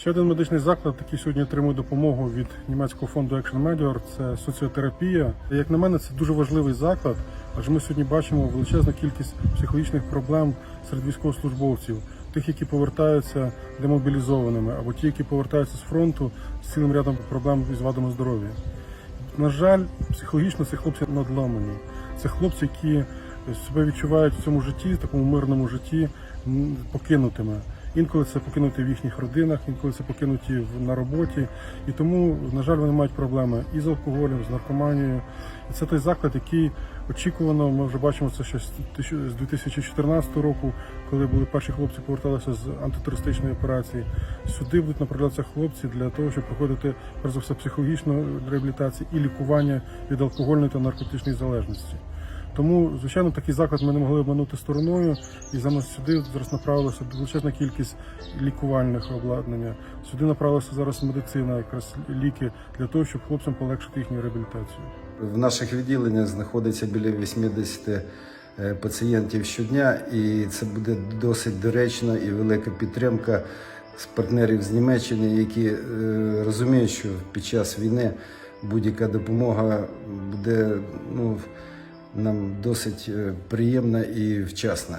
Ще один медичний заклад, який сьогодні отримує допомогу від німецького фонду Action Medior, це соціотерапія. Як на мене, це дуже важливий заклад, адже ми сьогодні бачимо величезну кількість психологічних проблем серед військовослужбовців, тих, які повертаються демобілізованими, або ті, які повертаються з фронту з цілим рядом проблем із вадами здоров'я. На жаль, психологічно ці хлопці надломані. Це хлопці, які себе відчувають в цьому житті, в такому мирному житті, покинутими. Інколи це покинуті в їхніх родинах, інколи це покинуті на роботі. І тому, на жаль, вони мають проблеми і з алкоголем, з наркоманією. І це той заклад, який очікувано, ми вже бачимо це ще з 2014 року, коли були перші хлопці поверталися з антитерористичної операції. Сюди будуть направлятися хлопці для того, щоб проходити перш за все психологічну реабілітацію і лікування від алкогольної та наркотичної залежності. Тому, звичайно, такий заклад ми не могли обманути стороною, і саме сюди зараз направилася величезна кількість лікувальних обладнання. Сюди направилася зараз медицина, якраз ліки для того, щоб хлопцям полегшити їхню реабілітацію. В наших відділеннях знаходиться біля 80 е, пацієнтів щодня, і це буде досить доречна і велика підтримка з партнерів з Німеччини, які е, розуміють, що під час війни будь-яка допомога буде ну, нам досить е, приємна і вчасна.